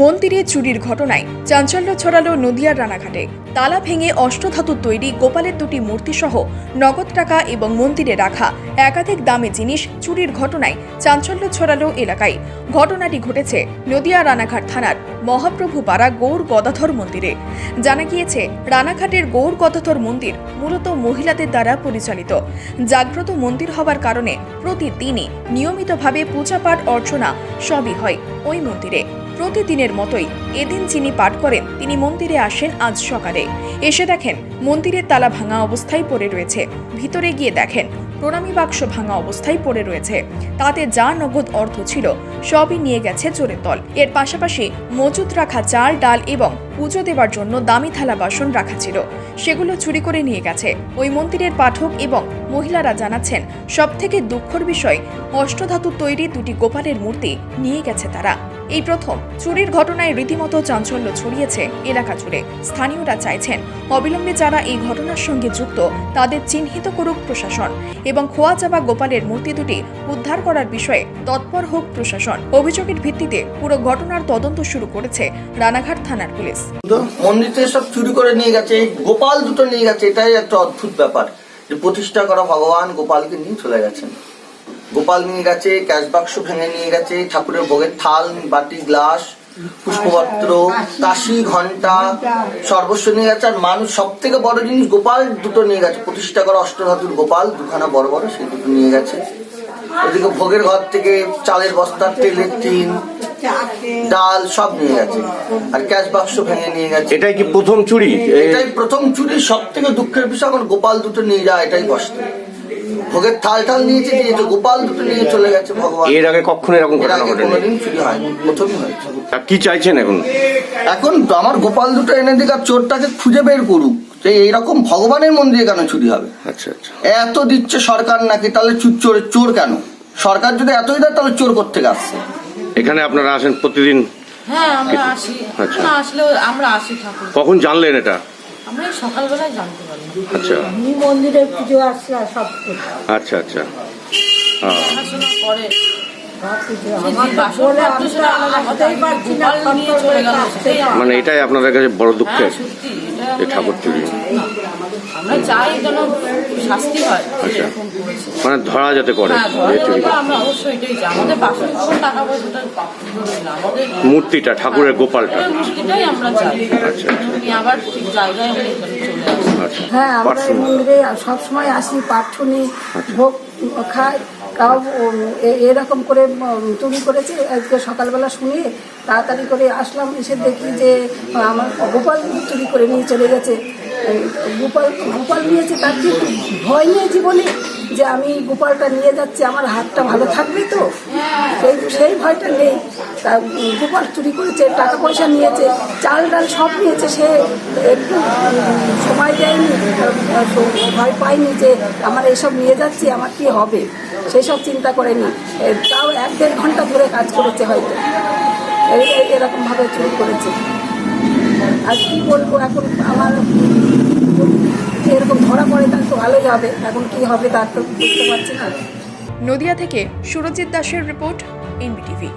মন্দিরে চুরির ঘটনায় চাঞ্চল্য ছড়ালো নদিয়ার রানাঘাটে। তালা ভেঙে অষ্টধাতুর তৈরি গোপালের দুটি মূর্তিসহ নগদ টাকা এবং মন্দিরে রাখা একাধিক দামে জিনিস চুরির ঘটনায় চাঞ্চল্য ছড়ালো এলাকায়। ঘটনাটি ঘটেছে নদিয়া রানাঘাট থানার মহাপ্রভু পাড়া গৌর গদাধর মন্দিরে। জানা গিয়েছে, রানাঘাটের গৌর গদাধর মন্দির মূলত মহিলাদের দ্বারা পরিচালিত। জাগ্রত মন্দির হওয়ার কারণে প্রতিদিনই নিয়মিতভাবে পূজাপাঠ, অর্চনা সবই হয় ওই মন্দিরে। প্রতিদিনের মতোই এদিন যিনি পাঠ করেন, তিনি মন্দিরে আসেন আজ সকালে। এসে দেখেন, মন্দিরের তালা ভাঙা অবস্থায় পড়ে রয়েছে। ভিতরে গিয়ে দেখেন, প্রণামী বাক্স ভাঙা অবস্থায় পড়ে রয়েছে। তাতে যা নগদ অর্থ ছিল, সবই নিয়ে গেছে চোরের দল। এর পাশাপাশি মজুত রাখা চাল, ডাল এবং পুজো দেবার জন্য দামি থালা বাসন রাখা ছিল। সেগুলো চুরি করে নিয়ে গেছে। ওই মন্দিরের পাঠক এবং মহিলারা জানাচ্ছেন, সবথেকে দুঃখর বিষয় অষ্টধাতুর তৈরি দুটি গোপালের মূর্তি নিয়ে গেছে তারা। এই প্রথম। চুরির ঘটনায় রীতিমতো চাঞ্চল্য ছড়িয়েছে এলাকা জুড়ে। স্থানীয়রা চাইছেন অবিলম্বে যারা এই ঘটনার সঙ্গে যুক্ত, তাদের চিহ্নিত করুক প্রশাসন এবং খোয়া যাওয়া গোপালের মূর্তি দুটি উদ্ধার করার বিষয়ে তৎপর হোক প্রশাসন। অভিযোগের ভিত্তিতে পুরো ঘটনার তদন্ত শুরু করেছে রানাঘাট থানার পুলিশ। মন্দির সব চুরি করে নিয়ে গেছে গোপাল দুটো নিয়ে গেছে, এটাই একটা অদ্ভুত ব্যাপার। যে প্রতিষ্ঠা করা ভগবান গোপালকে নিয়ে চলে গেছেন। গোপাল নিয়ে গেছে ক্যাশ বাক্স ভেঙে নিয়ে গেছে ঠাকুরের ভোগের থাল বাটি গ্লাস পুষ্পপত্র কাশি ঘণ্টা সর্বস্ব নিয়ে গেছে। আর মানুষ সব থেকে বড় জিনিস গোপাল দুটো নিয়ে গেছে। প্রতিষ্ঠা করা অষ্টধাতুর গোপাল দুখানা বড় বড় সেই দুটো নিয়ে গেছে। ওদিকে ভোগের ঘর থেকে চালের বস্তা তেলের টিন ডাল সব নিয়ে গেছে। আর ক্যাশ বাক্স ভেঙে নিয়ে গেছে। এটাই কি প্রথম চুরি? এটাই প্রথম চুরি সব থেকে দুঃখের বিষয় এখন গোপাল দুটো নিয়ে যায় এটাই কষ্ট। ভোগের থাল টাল নিয়েছে দিয়েছে গোপাল দুটো নিয়ে চলে গেছে ভগবান। এর আগে কখনো এরকম এর ঘটনা আগে ঘটেনি? কোনোদিন চুরি হয়নি প্রথমই হয়েছে। তা কি চাইছেন এখন? এখন আমার গোপাল দুটো এনে দিক আর চোরটাকে খুঁজে বের করুক। যে এইরকম ভগবানের মন্দিরে কেন চুরি হবে? আচ্ছা আচ্ছা। এত দিচ্ছে সরকার নাকি? তাহলে চুর চোর চোর কেন? সরকার যদি এতই দেয় তাহলে চোর করতে আসছে? এখানে আপনারা আসেন প্রতিদিন? হ্যাঁ আমরা আসি। আচ্ছা। না আসলেও আমরা আসি ঠাকুর। কখন জানলেন এটা? আমরা সকালবেলায় জানতে পারি। আচ্ছা। মন্দিরে পুজো আসছে আর সব কিছু। আচ্ছা আচ্ছা। হ্যাঁ। দেখাশোনা মানে এটাই আপনাদের কাছে বড় দুঃখের যে ঠাকুর চুরি। আমরা চাই যেন শাস্তি হয়। আচ্ছা। মানে ধরা যাতে করে হ্যাঁ, মূর্তিটা ঠাকুরের গোপালটা। আচ্ছা। উনি আবার ঠিক জায়গায় এনে এখানে চলে আসে আচ্ছা। হ্যাঁ আমরা মন্দিরে সবসময় আসি পাঠ শুনি ভোগ খাই। তাও এরকম করে চুরি করেছে, আজকে সকালবেলা শুনে তাড়াতাড়ি করে আসলাম, এসে দেখি যে, আমার গোপাল চুরি করে নিয়ে চলে গেছে। গোপাল গোপাল নিয়েছে, তার কি ভয় নেই জীবনে যে আমি গোপালটা নিয়ে যাচ্ছি, আমার হাতটা ভালো থাকবে তো? সেই সেই ভয়টা নেই। তা, গোপাল চুরি করেছে, টাকা পয়সা নিয়েছে, চাল ডাল সব নিয়েছে, সে একটু সময় দেয়নি ভয় পায়নি যে আমার এসব নিয়ে যাচ্ছি, আমার কি হবে? সেসব চিন্তা করেনি। তাও এক দেড় ঘণ্টা ধরে কাজ করেছে হয়তো। এরকমভাবে চুরি করেছে। আর কি বলব, এখন আমার এরকম ধরা পড়ে তার তো ভালোই যাবে এখন কি হবে তার তো বুঝতে পারছি না। নদিয়া থেকে সুরজিৎ দাসের রিপোর্ট, এনবিটিভি।